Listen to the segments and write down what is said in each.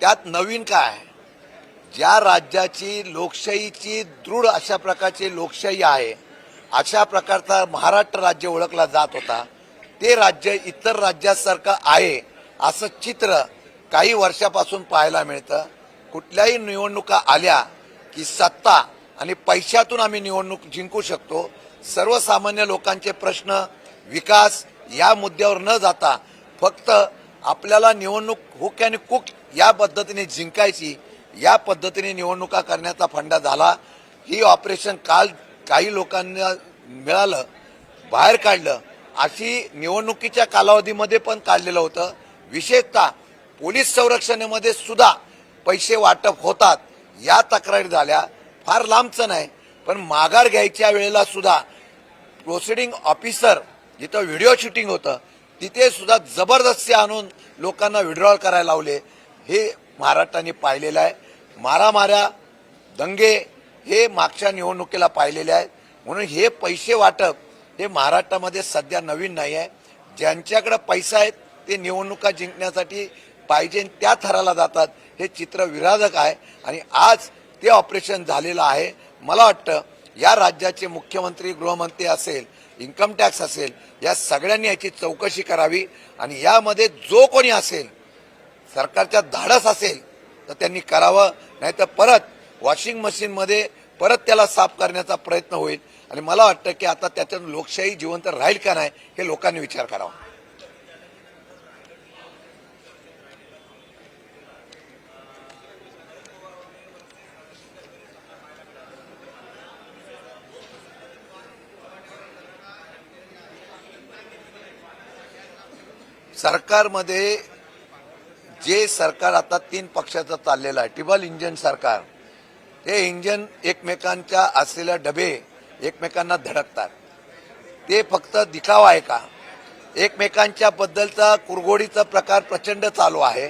त्यात नवीन काय? ज्या राज्याची लोकशाहीची दृढ अशा प्रकारची लोकशाही आहे अशा प्रकारचा महाराष्ट्र राज्य ओळखला जात होता ते राज्य इतर राज्यासारखं आहे असं चित्र काही वर्षापासून पाहायला मिळतं. कुठल्याही निवडणुका आल्या की सत्ता आणि पैशातून आम्ही निवडणूक जिंकू शकतो. सर्वसामान्य लोकांचे प्रश्न विकास या मुद्द्यावर न जाता फक्त आपल्याला निवडणूक हुक आणि कुक या पद्धतीने जिंकायची या पद्धतीने निवडणुका करण्याचा फंडा झाला. ही ऑपरेशन काल काही लोकांना मिळालं बाहेर काढलं. अशी निवडणुकीच्या कालावधीमध्ये पण काढलेलं होतं. विशेषतः पोलीस संरक्षणेमध्ये सुद्धा पैसे वाटप होतात. या तक्रारी झाल्या. फार लांबचं नाही पण माघार घ्यायच्या वेळेला सुद्धा प्रोसिडिंग ऑफिसर जिथं व्हिडिओ शूटिंग होतं तिथे सुद्धा जबरदस्ती आणून लोकांना विड्रॉल करायला लावले. हे महाराष्ट्राने पाहिलेलं आहे. मारामाऱ्या दंगे हे मागच्या निवडणुकीला पाहिलेले आहेत. म्हणून हे पैसे वाटप हे महाराष्ट्रामध्ये सध्या नवीन नाही आहे. ज्यांच्याकडं पैसा आहे ते निवडणुका जिंकण्यासाठी पाहिजे त्या थराला जातात. हे चित्र विराधक आहे आणि आज ते ऑपरेशन झालेलं आहे. मला वाटतं या राज्याचे मुख्यमंत्री गृहमंत्री असेल इन्कम टॅक्स असेल या सगळ्यांनी याची चौकशी करावी आणि यामध्ये जो कोणी असेल सरकारच्या धाडस असेल तर त्यांनी करावं. नाहीतर परत वॉशिंग मशीनमध्ये परत त्याला साफ करण्याचा प्रयत्न होईल. आणि मला वाटतं की आता त्याच्यातून लोकशाही जिवंत राहील का नाही हे लोकांनी विचार करावा. सरकारमध्ये जे सरकार आता तीन पक्षाचं चाललेलं आहे टिबल इंजन सरकार ते इंजन एकमेकांच्या असलेल्या डबे एकमेकांना धडकतात. ते फक्त दिखावा आहे का? एकमेकांच्या बद्दलचा कुरघोडीचा प्रकार प्रचंड चालू आहे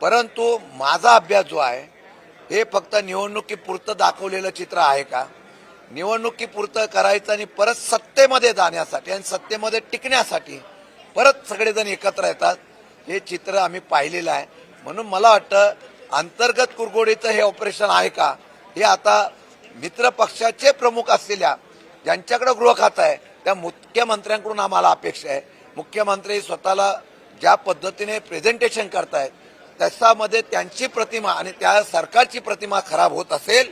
परंतु माझा अभ्यास जो आहे हे फक्त निवडणुकीपुरतं दाखवलेलं चित्र आहे का? निवडणुकीपुरतं करायचं आणि परत सत्तेमध्ये जाण्यासाठी आणि सत्तेमध्ये टिकण्यासाठी परत सगळेजण एकत्र येतात हे चित्र आम्ही पाहिलेलं आहे. म्हणून मला वाटतं अंतर्गत कुरगोडीचं हे ऑपरेशन आहे का? हे आता मित्र पक्षाचे प्रमुख असलेल्या ज्यांच्याकडं गृह खातं आहे त्या मुख्यमंत्र्यांकडून आम्हाला अपेक्षा आहे. मुख्यमंत्री स्वतःला ज्या पद्धतीने प्रेझेंटेशन करतायत त्याच्यामध्ये त्यांची प्रतिमा आणि त्या सरकारची प्रतिमा खराब होत असेल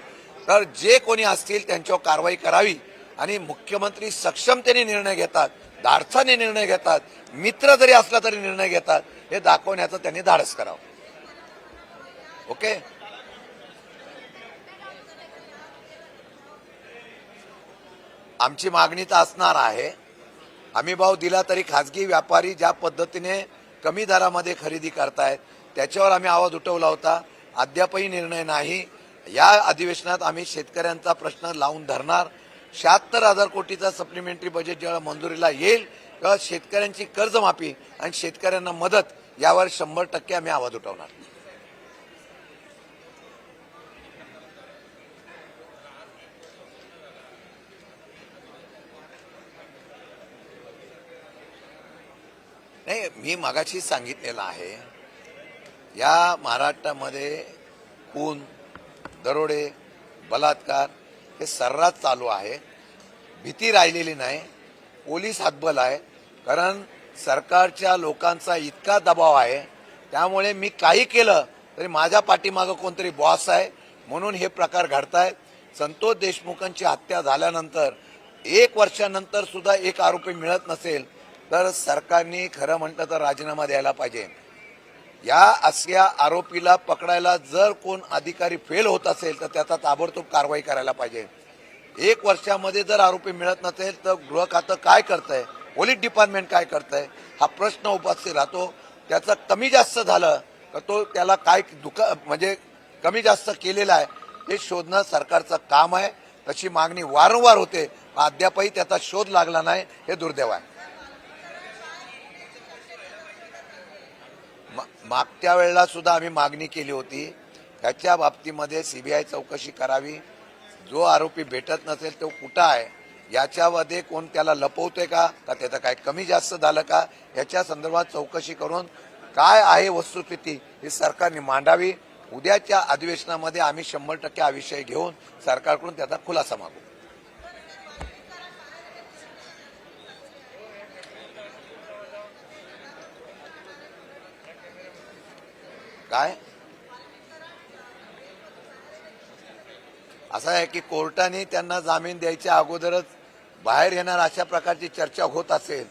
तर जे कोणी असतील त्यांच्यावर कारवाई करावी. आणि मुख्यमंत्री सक्षमतेने निर्णय घेतात धाडसाने निर्णय घेतात मित्र जरी असला तरी निर्णय घेतात. हे दाखवण्याचं त्यांनी धाडस करावं. ओके? आमची मागणी तर असणार आहे. हमी भाव दिला तरी खाजगी व्यापारी ज्या पद्धतीने कमी दरामध्ये खरेदी करतायत त्याच्यावर आम्ही आवाज उठवला होता. अद्यापही निर्णय नाही. या अधिवेशनात आम्ही शेतकऱ्यांचा प्रश्न लावून धरणार. शहात्तर हजार कोटीचा सप्लिमेंटरी बजेट जेव्हा मंजुरीला येईल तेव्हा शेतकऱ्यांची कर्जमाफी आणि शेतकऱ्यांना मदत यावर शंभर टक्के आम्ही आवाज उठवणार. नाही मी मगाशी सांगितलेलं आहे या महाराष्ट्रामध्ये खून दरोडे बलात्कार हे सर्रास चालू आहे. भीती राहिलेली नाही पोलीस हातबल आहे कारण सरकारच्या लोकांचा इतका दबाव आहे. त्यामुळे मी काही केलं तरी माझ्या पाठीमागं कोणतरी बॉस आहे. म्हणून हे प्रकार घडतायत. संतोष देशमुखांची हत्या झाल्यानंतर एक वर्षानंतर सुद्धा एक आरोपी मिळत नसेल तर सरकारने खरं म्हटलं तर राजीनामा द्यायला पाहिजे. या अशा आरोपीला पकडायला जर कोण अधिकारी फेल होत असेल तर त्याचा ताबडतोब कारवाई करायला पाहिजे. एक वर्षामध्ये जर आरोपी मिळत नसेल तर गृह खातं काय करतंय? पोलीस डिपार्टमेंट काय करतंय हा प्रश्न उपस्थित राहतो. त्याचं कमी जास्त झालं तर तो त्याला काय दुख म्हणजे कमी जास्त केलेलं आहे हे शोधणं सरकारचं काम आहे. तशी मागणी वारंवार होते. अद्यापही त्याचा शोध लागला नाही हे दुर्दैव आहे. मा- मागच्या वेळेला सुद्धा आम्ही मागणी केली होती. त्याच्या बाबतीमध्ये सीबीआय चौकशी करावी. जो आरोपी भेटत नसेल तो कुठं आहे? याच्यामध्ये कोण त्याला लपवतोय का? का त्याचं काय कमी जास्त झालं का? याच्या संदर्भात चौकशी करून काय आहे वस्तुस्थिती ही सरकारने मांडावी. उद्याच्या अधिवेशनामध्ये आम्ही शंभर टक्के हा विषय घेऊन सरकारकडून त्याचा खुलासा मागू. काय? असं आहे की कोर्टाने त्यांना जामीन द्यायच्या अगोदरच बाहेर येणार अशा प्रकारची चर्चा होत असेल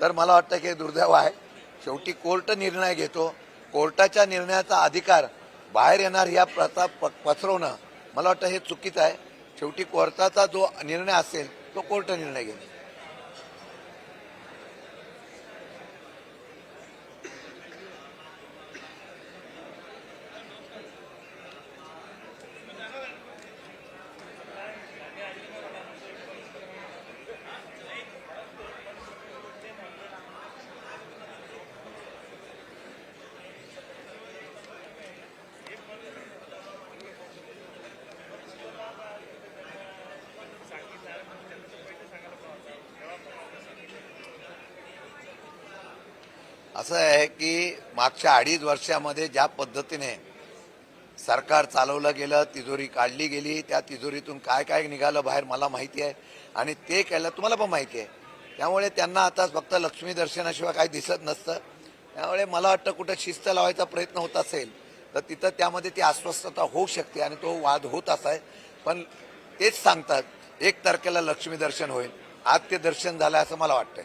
तर मला वाटतं की हे दुर्दैव आहे. शेवटी कोर्ट निर्णय घेतो. कोर्टाच्या निर्णयाचा अधिकार बाहेर येणार या प्रथा प- पसरवणं मला वाटतं हे चुकीचं आहे. शेवटी कोर्टाचा जो निर्णय असेल तो कोर्ट निर्णय घेणे असं आहे की मागच्या अडीच वर्षामध्ये ज्या पद्धतीने सरकार चालवलं गेलं तिजोरी काढली गेली त्या तिजोरीतून काय काय निघालं बाहेर मला माहिती आहे. आणि ते केलं तुम्हाला पण माहिती आहे. त्यामुळे त्यांना आता फक्त लक्ष्मी दर्शनाशिवाय काही दिसत नसतं. त्यामुळे मला वाटतं कुठं शिस्त लावायचा प्रयत्न होत असेल तर तिथं त्यामध्ये ती अस्वस्थता होऊ शकते आणि तो वाद होत असाय पण तेच सांगतात एक तारखेला लक्ष्मी दर्शन होईल. आज ते दर्शन झालं असं मला वाटतंय.